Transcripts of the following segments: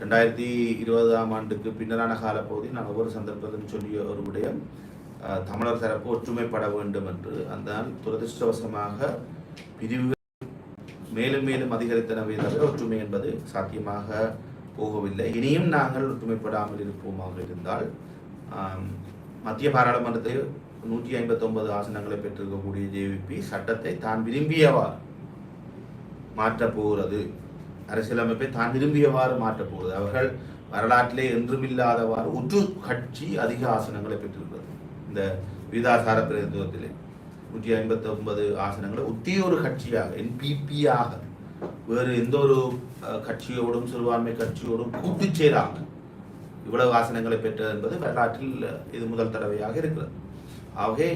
ரெண்டாயிரத்தி இருபதாம் ஆண்டுக்கு பின்னரான காலப்பகுதியில் நான் ஒவ்வொரு சந்தர்ப்பத்திலும் சொல்லிய ஒரு விடயம் தமிழர் தரப்பு ஒற்றுமைப்பட வேண்டும் என்று. அந்த துரதிருஷ்டவசமாக பிரிவுகள் மேலும் மேலும் அதிகரித்தனவே தவிர ஒற்றுமை என்பது சாத்தியமாக போகவில்லை. இனியும் நாங்கள் ஒற்றுமைப்படாமல் இருப்போமாக இருந்தால் மத்திய பாராளுமன்றத்தில் நூற்றி ஐம்பத்தொன்பது ஆசனங்களை பெற்றிருக்கக்கூடிய ஜேவிபி சட்டத்தை தான் விரும்பியவா மாற்றப் போகிறது. அரசியலமைப்பை தான் விரும்பியவாறு மாற்றப் அவர்கள் வரலாற்றிலே என்றுமில்லாதவாறு ஒற்று கட்சி அதிக ஆசனங்களை பெற்றிருக்கிறது. இந்த விதாசார பிரதிநிதித்துவத்திலே நூற்றி ஐம்பத்தி ஒன்பது ஆசனங்களை ஒத்திய ஒரு கட்சியாக என்பிபியாக வேறு எந்த ஒரு கட்சியோடும் சிறுபான்மை கட்சியோடும் கூட்டு சேராமல் இவ்வளவு ஆசனங்களை பெற்றது என்பது வரலாற்றில் இது முதல் தடவையாக இருக்கிறது. ஆகவே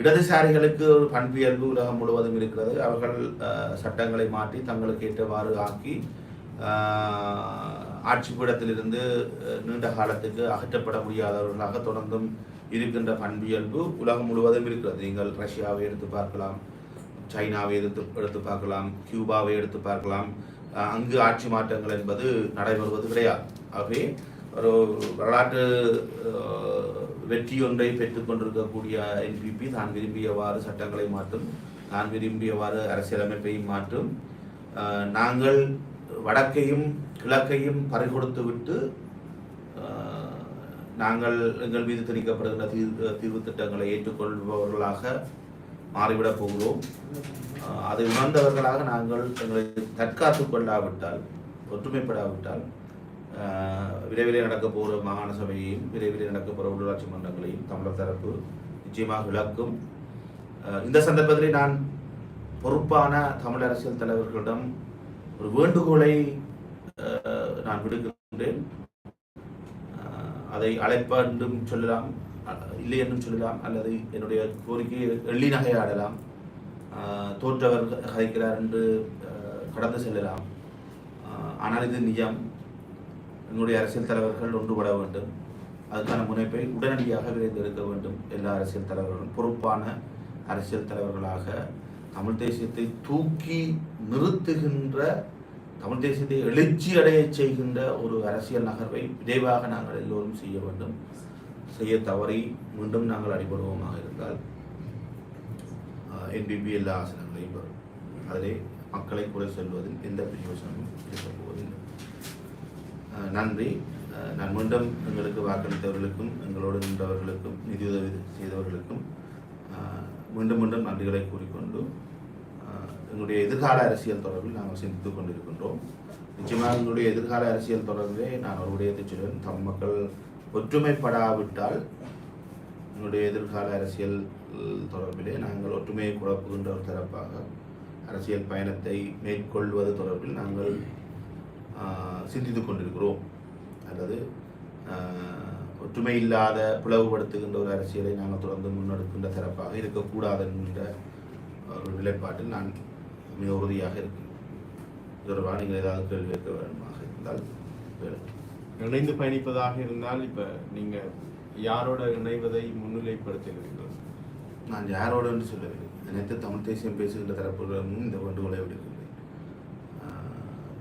இடதுசாரிகளுக்கு ஒரு பண்பியல்பு உலகம் முழுவதும் இருக்கிறது. அவர்கள் சட்டங்களை மாற்றி தங்களுக்கு ஏற்றவாறு ஆக்கி ஆட்சி பீடத்திலிருந்து நீண்ட காலத்துக்கு அகற்றப்பட முடியாதவர்களாக தொடர்ந்தும் இருக்கின்ற பண்பியல்பு உலகம் முழுவதும் இருக்கிறது. நீங்கள் ரஷ்யாவை எடுத்து பார்க்கலாம் சைனாவை எடுத்து எடுத்து பார்க்கலாம் கியூபாவை எடுத்து பார்க்கலாம். அங்கு ஆட்சி மாற்றங்கள் என்பது நடைபெறுவது கிடையாது. ஆகவே ஒரு வரலாற்று வெற்றி ஒன்றை பெற்றுக் கொண்டிருக்கக்கூடிய என்பிபி தான் விரும்பியவாறு சட்டங்களை மாற்றும் நான் விரும்பியவாறு அரசியலமைப்பையும் மாற்றும். நாங்கள் வடக்கையும் கிழக்கையும் பறிகொடுத்து விட்டு நாங்கள் எங்கள் மீது திணிக்கப்படுகின்ற தீர்வு தீர்வு திட்டங்களை ஏற்றுக்கொள்பவர்களாக மாறிவிடப் போகிறோம். அதை உணர்ந்தவர்களாக நாங்கள் எங்களை தற்காத்துக் கொள்ளாவிட்டால் ஒற்றுமைப்படாவிட்டால் விரைவிலே நடக்க போகிற மாகாண சபையையும் விரைவிலே நடக்க போகிற உள்ளாட்சி மன்றங்களையும் தமிழர் தரப்பு நிச்சயமாக விளக்கும். இந்த சந்தர்ப்பத்திலே நான் பொறுப்பான தமிழ் அரசியல் தலைவர்களிடம் ஒரு வேண்டுகோளை நான் விடுக்கின்றேன். அதை அழைப்பா என்றும் சொல்லலாம் இல்லை என்றும் சொல்லலாம் அல்லது என்னுடைய கோரிக்கையை எள்ளி நகையாடலாம் தோற்றவர் கதைக்கிறார் என்று கடந்து செல்லலாம். ஆனால் இது நிஜம். எங்களுடைய அரசியல் தலைவர்கள் ஒன்றுபட வேண்டும். அதுக்கான முனைப்பை உடனடியாக விரைந்து எடுக்க வேண்டும். எல்லா அரசியல் தலைவர்களும் பொறுப்பான அரசியல் தலைவர்களாக தமிழ் தேசியத்தை தூக்கி நிறுத்துகின்ற தமிழ் தேசியத்தை எழுச்சி அடைய செய்கின்ற ஒரு அரசியல் நகர்வை விரைவாக நாங்கள் எல்லோரும் செய்ய வேண்டும். செய்ய தவறி மீண்டும் நாங்கள் அடிபடுவோமாக இருந்தால் என்பிபி எல்லா ஆசனங்களையும் வரும் அதிலே மக்களை குறை சொல்வதில் எந்த பிரயோசனமும் இருக்கப்போவதில்லை நன்றி. நான் மீண்டும் எங்களுக்கு வாக்களித்தவர்களுக்கும் எங்களோடு நின்றவர்களுக்கும் நிதியுதவி செய்தவர்களுக்கும் மீண்டும் மீண்டும் நன்றிகளை கூறிக்கொண்டு எங்களுடைய எதிர்கால அரசியல் தொடர்பில் நாங்கள் சிந்தித்துக் கொண்டிருக்கின்றோம். நிச்சயமாக எங்களுடைய எதிர்கால அரசியல் தொடர்பிலே நான் ஒரு விடயத்தை சொல்வேன் தமிழ் மக்கள் ஒற்றுமைப்படாவிட்டால் எங்களுடைய எதிர்கால அரசியல் தொடர்பிலே நாங்கள் ஒற்றுமையை குழப்புகின்ற ஒரு தரப்பாக அரசியல் பயணத்தை மேற்கொள்வது தொடர்பில் நாங்கள் ஆஹ், சிந்தித்துக் கொண்டிருக்கிறோம் அல்லது ஒற்றுமை இல்லாத பிளவுபடுத்துகின்ற ஒரு அரசியலை நாங்கள் தொடர்ந்து முன்னெடுக்கின்ற தரப்பாக இருக்கக்கூடாது என்கின்ற ஒரு நிலைப்பாட்டில் நான் மிக உறுதியாக இருக்கிறேன். தொடர்பாக நீங்கள் ஏதாவது கேள்வி கேட்க வேண்டுமாக இருந்தால். இணைந்து பயணிப்பதாக இருந்தால் இப்ப நீங்க யாரோட இணைவதை முன்னிலைப்படுத்துகிறீர்கள்? நான் யாரோடு என்று சொல்லவில்லை. அனைத்து தமிழ் தேசியம் பேசுகின்ற தரப்புகளும் இந்த வேண்டுகோளை விடுக்கின்றேன் ஆஹ்,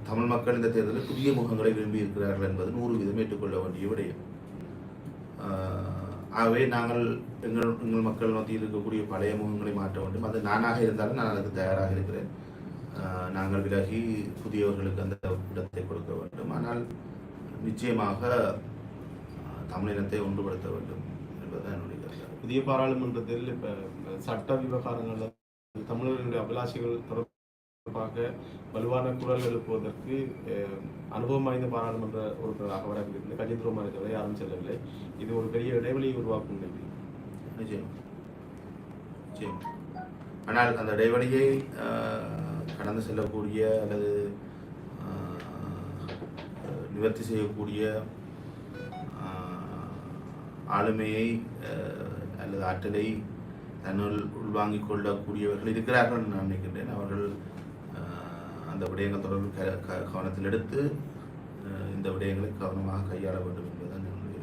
தமிழ் மக்கள் இந்த தேர்தலில் புதிய முகங்களை விரும்பி இருக்கிறார்கள் என்பது நூறு வீதம் ஏற்றுக்கொள்ள வேண்டிய விடயம். ஆகவே நாங்கள் எங்கள் எங்கள் மக்கள் மத்தியில் இருக்கக்கூடிய பழைய முகங்களை மாற்ற வேண்டும். அது நானாக இருந்தாலும் நான் அதுக்கு தயாராக இருக்கிறேன். நாங்கள் விலகி புதியவர்களுக்கு அந்த இடத்தை கொடுக்க வேண்டும். ஆனால் நிச்சயமாக தமிழினத்தை ஒன்றுபடுத்த வேண்டும் என்பதுதான் என்னுடைய கருத்து. புதிய பாராளுமன்றத்தில் இப்போ சட்ட விவகாரங்களில் தமிழர்களுடைய அபிலாஷைகள் தொடர்பாக வலுவான குரல் எழுப்புவதற்கு அனுபவம் வாய்ந்த பாராளுமன்ற உறுப்பினராக வரவில்லை கஜேந்திரகுமாரை இதுவரை யாரும் செல்லவில்லை. இது ஒரு பெரிய இடைவெளியை உருவாக்கும் நிலை. நிச்சயம். நிச்சயம். ஆனால் அந்த இடைவெளியை ஆஹ், கடந்து செல்லக்கூடிய அல்லது நிவர்த்தி செய்யக்கூடிய ஆளுமையை அல்லது ஆற்றலை தன்னுள் உள்வாங்கிக் கொள்ளக்கூடியவர்கள் இருக்கிறார்கள் நான் நினைக்கின்றேன். அவர்கள் அந்த விடயங்கள் தொடர்பில் க- க- கவனத்தில் எடுத்து இந்த விடயங்களை கவனமாக கையாள வேண்டும் என்பதுதான் என்னுடைய.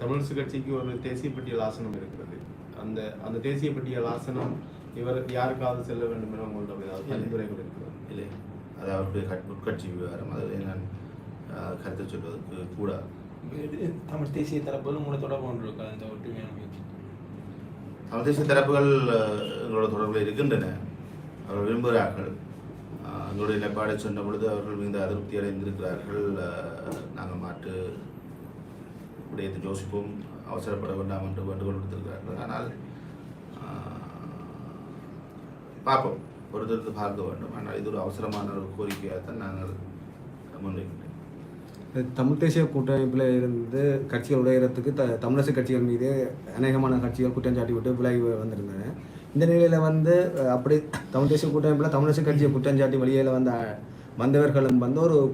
தமிழரசு கட்சிக்கு ஒரு தேசிய பட்டியல் ஆசனம் இருக்கிறது. அந்த அந்த தேசிய பட்டியல் ஆசனம் இவர் யாருக்காவது செல்ல வேண்டும் என உங்களிடம் ஏதாவது பரிந்துரைகள் இருக்கிறது? இல்லை. அது அவருடைய கட் உட்கட்சி விவகாரம். அதில் நான் கருத்து சொல்வதற்கு கூடாது தமிழ் தேசிய தரப்புகள் உங்களை தொடர்பு கொண்டிருக்கா இந்த ஒற்றுமையான முயற்சி தமிழ் தேசிய தரப்புகள் எங்களோட தொடர்பில் இருக்கின்றன. அவர்கள் விரும்புகிறார்கள். எங்களுடைய நிலைப்பாடை சொன்ன பொழுது அவர்கள் மிகுந்த அதிருப்தி அடைந்திருக்கிறார்கள். நாங்கள் மாற்று உடையது ஜோசிப்பும் அவசரப்பட வேண்டாம் என்று வேண்டுகோள் விடுத்திருக்கிறார்கள். ஆனால் பார்ப்போம். பொறுத்திருந்து பார்க்க வேண்டும். ஆனால் இது ஒரு அவசரமான ஒரு கோரிக்கையாக தான் நாங்கள் முன்வைக்கின்றோம். தமிழ் தேசிய கூட்டமைப்பில் இருந்து கட்சிகள் உடையறதுக்கு த தமிழரசு கட்சிகள் மீது அநேகமான கட்சிகள் குற்றம் சாட்டி விட்டு விலகி வந்திருந்தன. இந்த நிலையில் வந்து அப்படி தமிழ் தேசிய கூட்டமைப்பில் தமிழரசு கட்சியை குற்றஞ்சாட்டி வெளியில் வந்த வந்தவர்களும் வந்து ஒரு